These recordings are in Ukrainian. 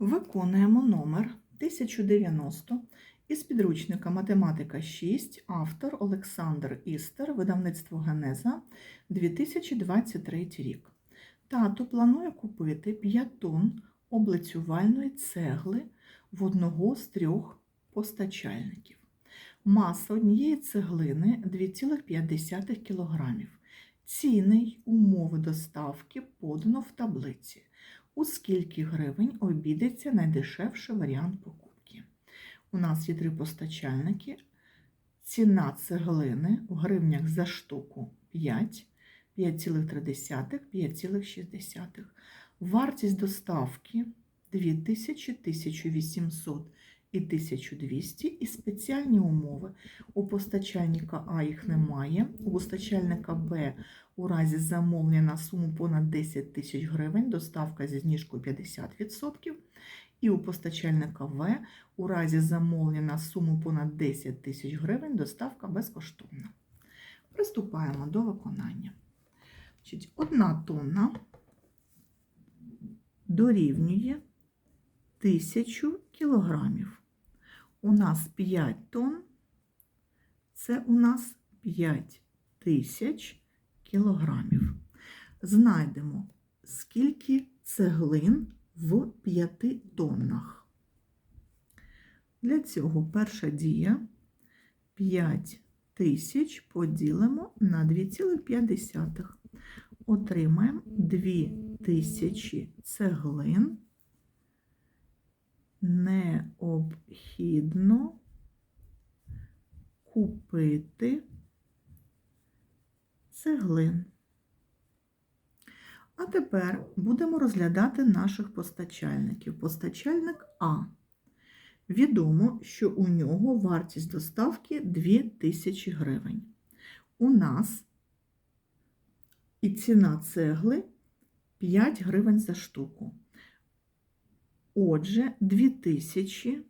Виконуємо номер 1090 із підручника Математика 6, автор Олександр Істер, видавництво Генеза 2023 рік. Тато планує купити 5 тонн облицювальної цегли в одного з трьох постачальників. Маса однієї цеглини 2,5 кг. Ціни й умови доставки подано в таблиці у скільки гривень обійдеться найдешевший варіант покупки. У нас є три постачальники. Ціна цеглини в гривнях за штуку 5, 5,3, 5,6. Вартість доставки 2000, 1800 і 1200 і спеціальні умови. У постачальника А їх немає, у постачальника Б у разі замовлення на суму понад 10 тисяч гривень доставка зі знижкою 50%. І у постачальника В у разі замовлення на суму понад 10 тисяч гривень доставка безкоштовна. Приступаємо до виконання. Одна тонна дорівнює 1000 кілограмів. У нас 5 тонн, це у нас 5 тисяч кілограмів. Знайдемо, скільки цеглин в 5 тоннах. Для цього перша дія 5 тисяч поділимо на 2,5. Отримаємо 2 тисячі цеглин. Необхідно купити цеглин. А тепер будемо розглядати наших постачальників. Постачальник А. Відомо, що у нього вартість доставки 2000 гривень. У нас і ціна цегли 5 гривень за штуку. Отже, 2000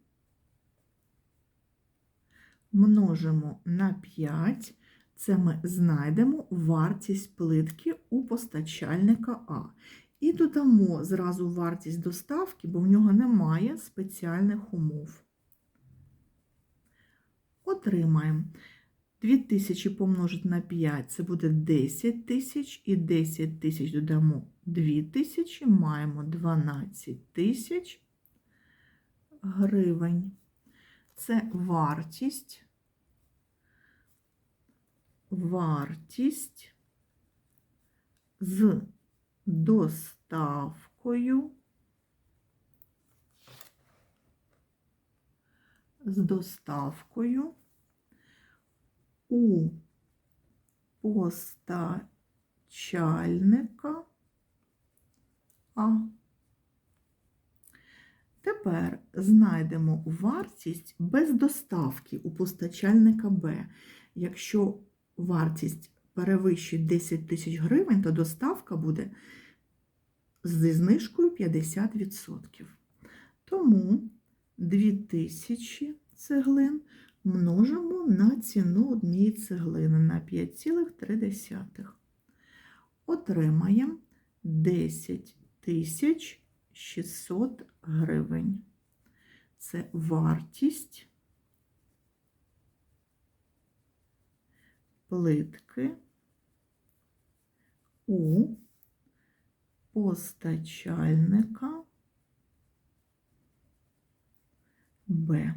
множимо на 5 це ми знайдемо вартість плитки у постачальника А. І додамо зразу вартість доставки, бо в нього немає спеціальних умов. Отримаємо 2000 помножити на 5 це буде 10 тисяч, і 10 тисяч додамо 2000, маємо 12 тисяч гривень. Це вартість вартість з доставкою, з доставкою у постачальника А. Тепер знайдемо вартість без доставки у постачальника Б. Якщо вартість перевищить 10 тисяч гривень, то доставка буде зі знижкою 50%. Тому 2000 цеглин множимо на ціну однієї цеглини на 5,3. Отримаємо 10 тисяч 600 гривень. Це вартість плитки у постачальника Б.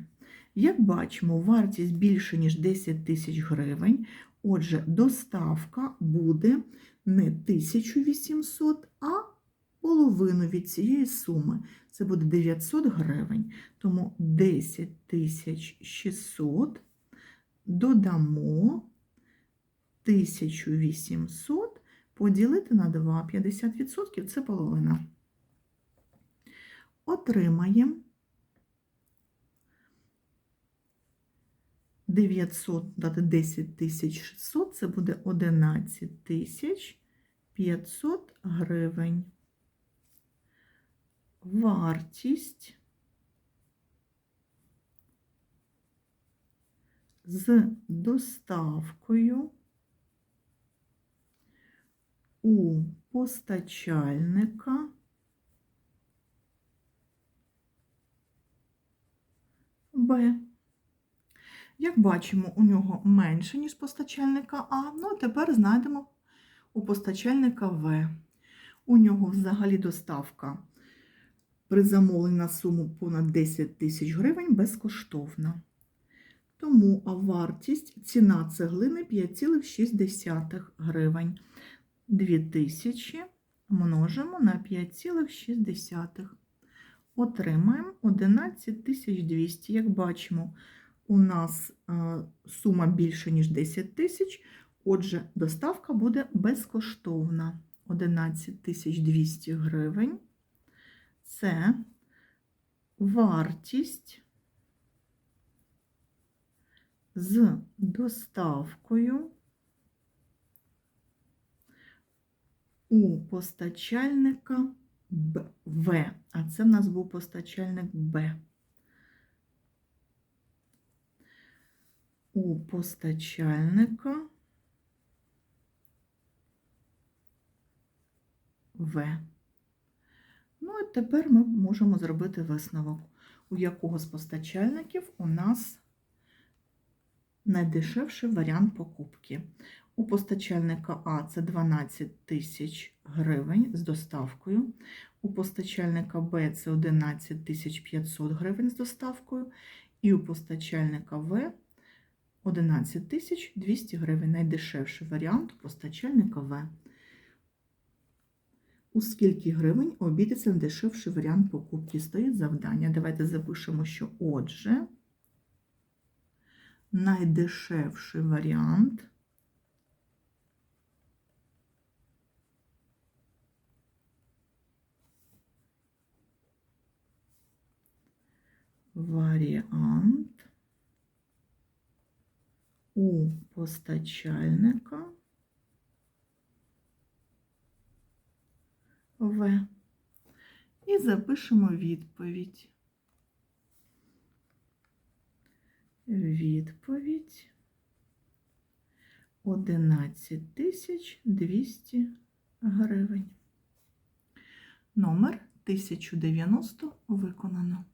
Як бачимо, вартість більше, ніж 10 тисяч гривень, отже, доставка буде не 1800, а половину від цієї суми. Це буде 900 гривень. Тому 10 600 додамо 1800 поділити на 2, 50% це половина. Отримаємо 900 дати 10 600, це буде 11 500 гривень. Вартість з доставкою у постачальника Б. Як бачимо, у нього менше, ніж постачальника А. Ну, а тепер знайдемо у постачальника В. У нього взагалі доставка при замовленні на суму понад 10 тисяч гривень безкоштовна. Тому вартість ціна цеглини 5,6 гривень. 2000 множимо на 5,6. Отримаємо 11200. Як бачимо, у нас е, сума більше, ніж 10 тисяч, отже, доставка буде безкоштовна. 11200 гривень. Це вартість з доставкою у постачальника В, а це в нас був постачальник Б. У постачальника В. Ну, і тепер ми можемо зробити висновок, у якого з постачальників у нас найдешевший варіант покупки. У постачальника А це 12 тисяч гривень з доставкою. У постачальника Б це 11 тисяч 500 гривень з доставкою. І у постачальника В 11 тисяч 200 гривень. Найдешевший варіант постачальника В. У скільки гривень обійдеться найдешевший варіант покупки? Стоїть завдання. Давайте запишемо, що отже, найдешевший варіант варіант у постачальника В. І запишемо відповідь. Відповідь 11 тисяч 200 гривень. Номер 1090 виконано.